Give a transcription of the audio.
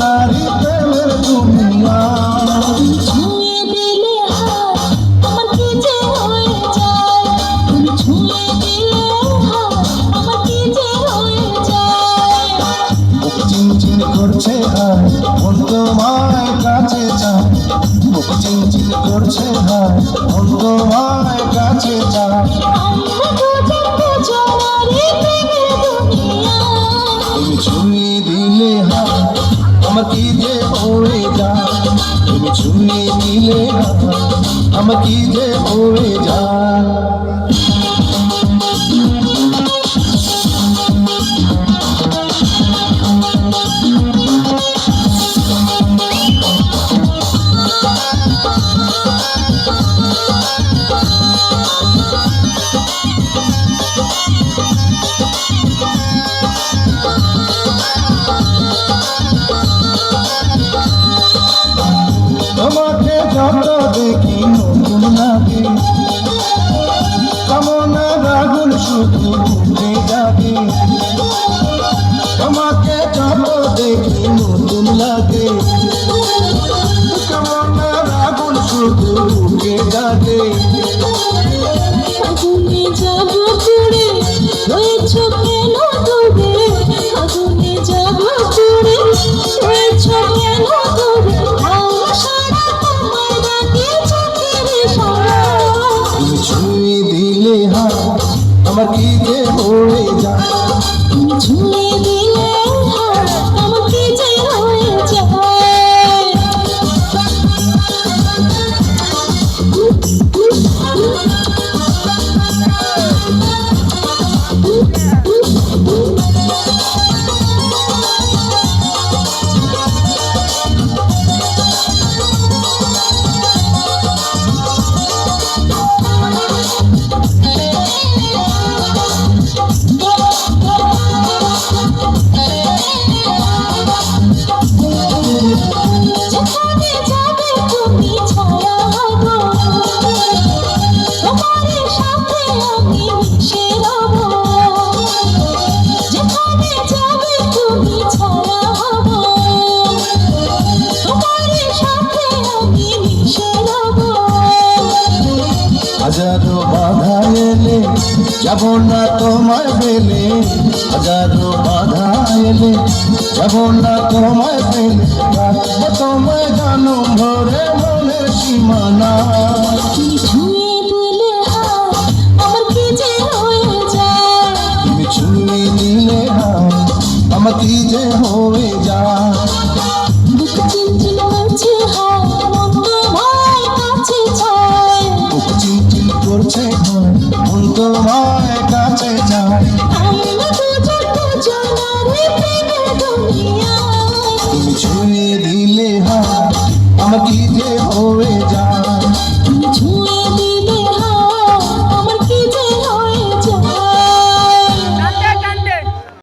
নারী প্রেমের দুনিয়া। করছে হায় মন তোমায় কাছে চায়। বুক করছে হায় মন তোমায় কাছে চায়। আমাকে যে হয়ে যা তুমি ছুঁয়ে দিলে আমাকে যে হয়ে যা। চলো দেখি নতুন হা আমার কি যে। হয়ে যায় ঝুলে দিলে হাজারো বাধা এলে যাব না তোমার বেলে হাজারো বাধা এলে যাব না তোমার বেলে তোমায় জানো ভরে মনে সীমানা। আমাকে যে হয়ে যা দুঃখ চিন্তি